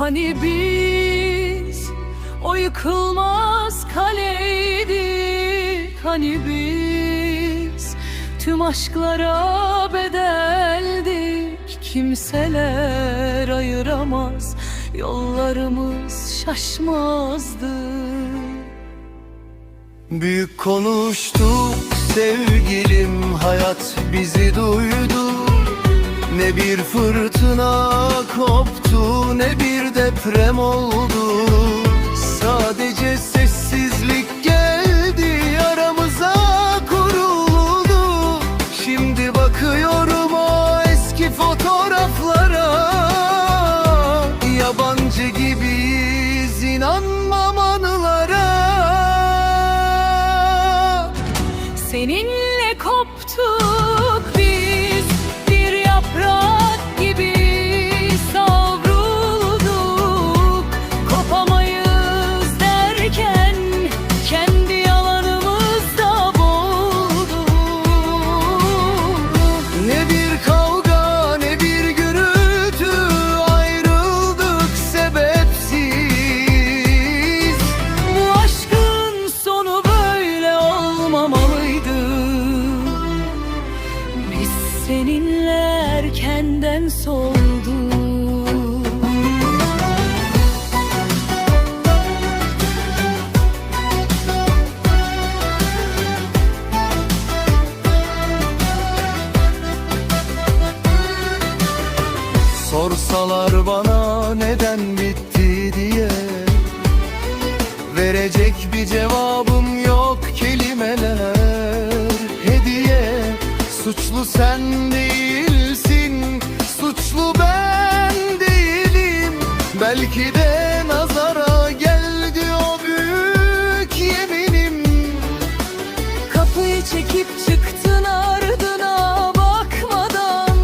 Hani biz o yıkılmaz kaleydik. Hani biz tüm aşklara bedeldik. Kimseler ayıramaz yollarımız şaşmazdı. Büyük konuştuk sevgilim hayat bizi duydu. Ne bir fırtına koptu ne deprem oldu. Sadece sessizlik geldi aramıza kuruldu. Şimdi bakıyorum o eski fotoğraflara. Yabancı gibiyiz inanmam anılara. Seninle koptuk biz bir yaprak erkenden solduk Sorsalar bana neden bitti diye Verecek bir cevabım yok Suçlu sen değilsin Suçlu ben değilim. Belki de nazara geldi o büyük yeminim. Kapıyı çekip çıktın ardına bakmadan.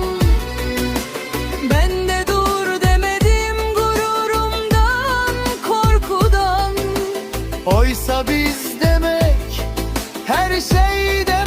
Ben de dur demedim gururumdan korkudan. Oysa biz demek her şey demek